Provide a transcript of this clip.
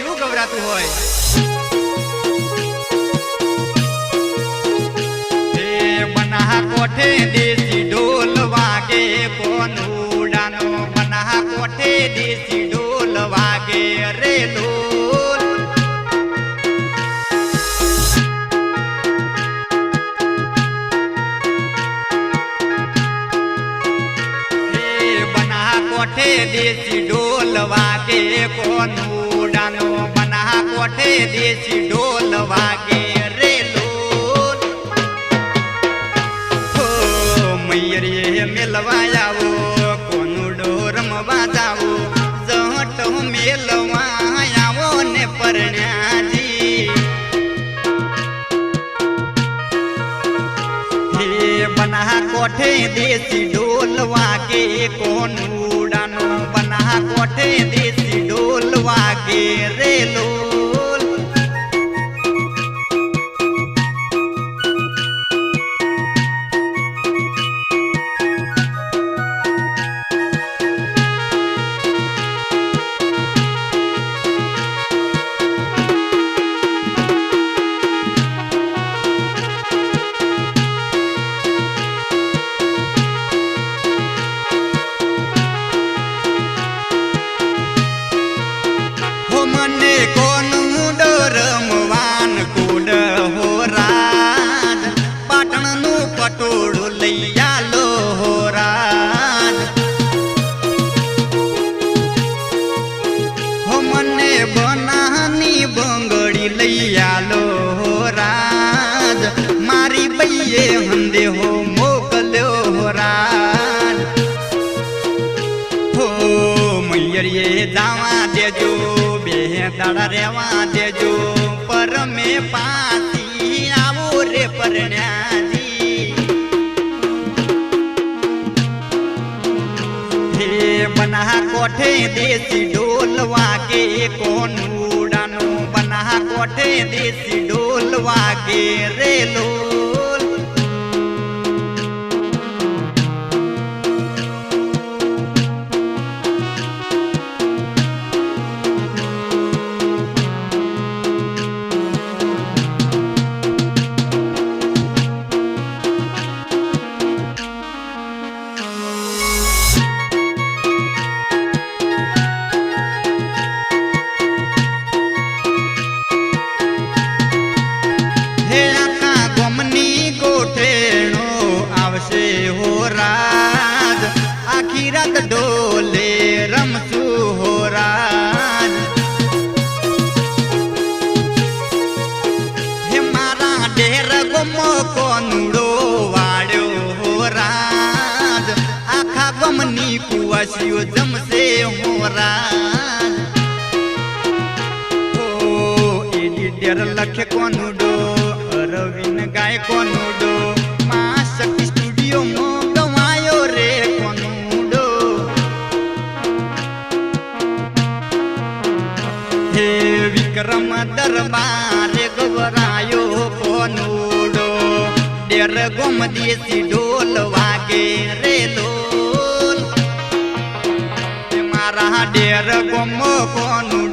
ગાવું ગભરાતું હોય? બના કોઠે દેશી ઢોલ વાગે? કોનુડાનો મના કોઠે દેશી ઢોલ વાગે? રે ઢોલ કોઠે દેશી ઢોલ વાગે? બના કોઠે દેશી ઢોલ વાગે રે લોલ. હો, મૈયરીએ મેલવા કોનું ડોરમવા જાવો જહટ મેલવા ને પરણ્યાજી. હે, બના કોઠે દેશી ઢોલ વાગે કોનું ઉડાનો? બના કોઠે દેશી ઢોલ વાગે રે લોલ. મૈયરીએ જાવા દેજો, બે દાડા રેવા દેજો. પરમે પાતી આવો રે પરણ્યાજી. હે બના કોઠે દેશી ઢોલ વાગે કોનું ઉડાનો? બના કોઠે દેશી ઢોલ વાગે રે કુવાસીઓ જમશે હો રાજ ઓ એડી ડેર લખે કોનુડો, અરવિંદ ગાય કોનુડો. માં શક્તિ સ્ટુડિયો રે કોનુડો. હે વિક્રમ દરબારે ગવરાયો કોનુડો. ડેર ગોમ દેશી લોલ મારા ડેર ગોમો કોનુડો